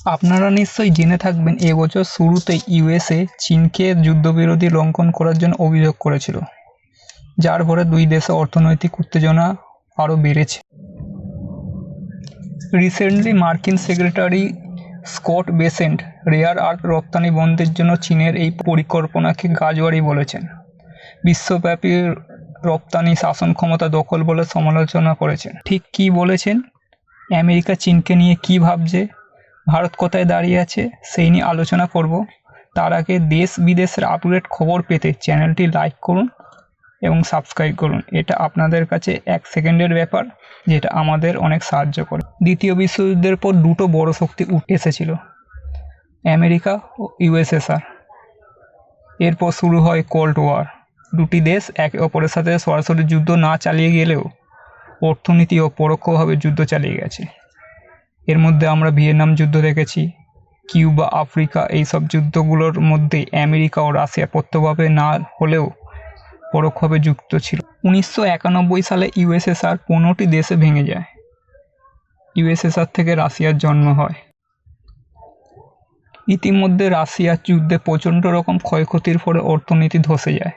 আপনারা নিশ্চয়ই জেনে থাকবেন এবছর শুরুতে ইউএসএ চীনকে যুদ্ধবিরতি লঙ্ঘন করার জন্য অভিযোগ করেছিল, যার ফলে দুই দেশে অর্থনৈতিক উত্তেজনা আরও বেড়েছে। রিসেন্টলি মার্কিন secretary Scott Bessent rare earth রপ্তানি বন্ধের জন্য চীনের এই পরিকল্পনাকে গাজওয়ারি বলেছেন। বিশ্বব্যাপী রপ্তানি শাসন ক্ষমতা দখল বলে সমালোচনা করেছেন। ঠিক কী বলেছেন? আমেরিকা চীনকে নিয়ে কী ভাবছে? ভারত কোথায় দাঁড়িয়ে আছে, সেই নিয়ে আলোচনা করব। তার আগে দেশ বিদেশের আপডেট খবর পেতে চ্যানেলটি লাইক করুন এবং সাবস্ক্রাইব করুন। এটা আপনাদের কাছে এক সেকেন্ডের ব্যাপার, যেটা আমাদের অনেক সাহায্য করে। দ্বিতীয় বিশ্বযুদ্ধের পর দুটো বড় শক্তি উঠে এসেছিল, আমেরিকা ও ইউএসএসআর এরপর শুরু হয় কোল্ড ওয়ার দুটি দেশ একে অপরের সাথে সরাসরি যুদ্ধ না চালিয়ে গেলেও অর্থনীতি ও পরোক্ষভাবে যুদ্ধ চালিয়ে গেছে। এর মধ্যে আমরা ভিয়েতনাম যুদ্ধ দেখেছি, কিউবা, আফ্রিকা এইসব যুদ্ধগুলোর মধ্যে আমেরিকা ও রাশিয়া প্রত্যক্ষভাবে না হলেও পরোক্ষভাবে যুক্ত ছিল। উনিশশো একানব্বই সালে ইউএসএসআর পনেরোটি দেশে ভেঙে যায়। ইউএসএসআর থেকে রাশিয়ার জন্ম হয়। ইতিমধ্যে রাশিয়ার যুদ্ধে প্রচণ্ড রকম ক্ষয়ক্ষতির ফলে অর্থনীতি ধসে যায়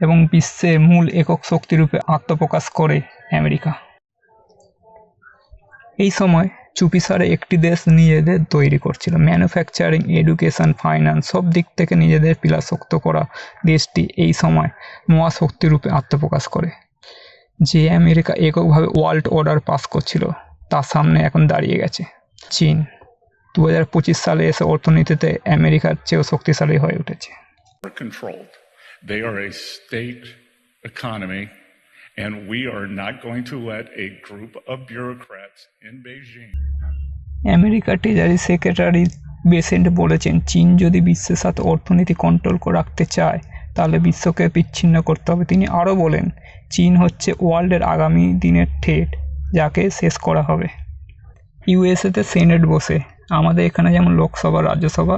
এবং বিশ্বে মূল একক শক্তিরূপে আত্মপ্রকাশ করে আমেরিকা। এই সময় চুপিসারে একটি দেশ নিজেদের তৈরি করছিল। ম্যানুফ্যাকচারিং এডুকেশন ফাইন্যান্স সব দিক থেকে নিজেদের পিলাশক্ত করা দেশটি এই সময় মহাশক্তিরূপে আত্মপ্রকাশ করে। যে আমেরিকা এককভাবে ওয়ার্ল্ড অর্ডার পাস করছিল তার সামনে এখন দাঁড়িয়ে গেছে। চীন দু হাজার পঁচিশ সালে এসে অর্থনীতিতে আমেরিকার চেয়েও শক্তিশালী হয়ে উঠেছে. They are a state economy, and we are not going to let a group of bureaucrats in Beijing আমেরিকার ট্রেজারি সেক্রেটারি বেসেন্ট বলেছেন, চীন যদি বিশ্বের সাথে অর্থনীতি কন্ট্রোল করে রাখতে চায়, তাহলে বিশ্বকে বিচ্ছিন্ন করতে হবে। তিনি আরও বলেন, চীন হচ্ছে ওয়ার্ল্ডের আগামী দিনের ঠেট, যাকে শেষ করা হবে। ইউএসএতে সেনেট বসে, আমাদের এখানে যেমন লোকসভা, রাজ্যসভা,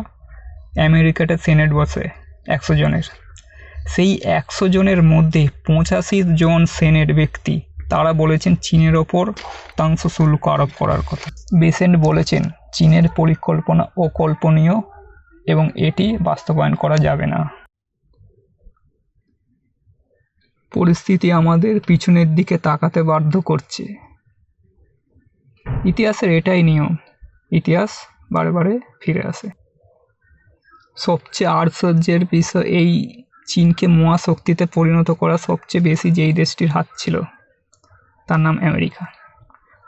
আমেরিকাতে সেনেট বসে, একশো জনের। সেই একশো জনের মধ্যে পঁচাশি জন সেনেট ব্যক্তি। তারা বলেছেন চীনের ওপর শতাংশ শুল্ক আরোপ করার কথা। বেসেন্ট বলেছেন চীনের পরিকল্পনা অকল্পনীয় এবং এটি বাস্তবায়ন করা যাবে না। পরিস্থিতি আমাদের পিছনের দিকে তাকাতে বাধ্য করছে। ইতিহাসের এটাই নিয়ম। ইতিহাস বারে বারে ফিরে আসে। সবচেয়ে আশ্চর্যের বিষয় এই চীনকে মহাশক্তিতে পরিণত করা সবচেয়ে বেশি যেই দেশটির হাত ছিল, তার নাম আমেরিকা।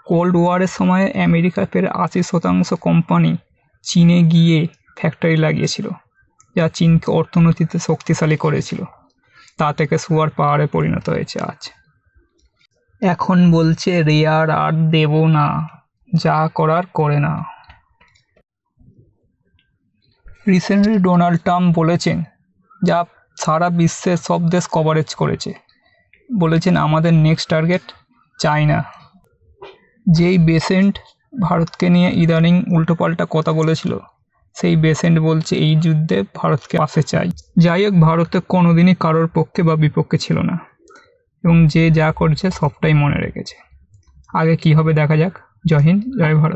কোল্ড ওয়ারের সময় আমেরিকার প্রায় আশি শতাংশ কোম্পানি চীনে গিয়ে ফ্যাক্টরি লাগিয়েছিল, যা চীনকে অর্থনীতিতে শক্তিশালী করেছিল। তা থেকে সুয়ার পাহাড়ে পরিণত হয়েছে আজ। এখন বলছে, রেয়ার আর দেব না, যা করার করে না। রিসেন্টলি ডোনাল্ড ট্রাম্প বলেছেন, যা সারা বিশ্বের সব দেশ কভারেজ করেছে। বলেছেন আমাদের নেক্সট টার্গেট চায়না। যেই বেসেন্ট ভারতকে নিয়ে ইদানিং উল্টোপাল্টা কথা বলেছিল, সেই বেসেন্ট বলছে এই যুদ্ধে ভারতকে পাশে চাই। যাই হোক, ভারতে কোনোদিনই কারোর পক্ষে বা বিপক্ষে ছিল না। এবং যে যা করছে সবটাই মনে রেখেছে। আগে কি হবে দেখা যাক। জয় হিন্দ, জয় ভারত।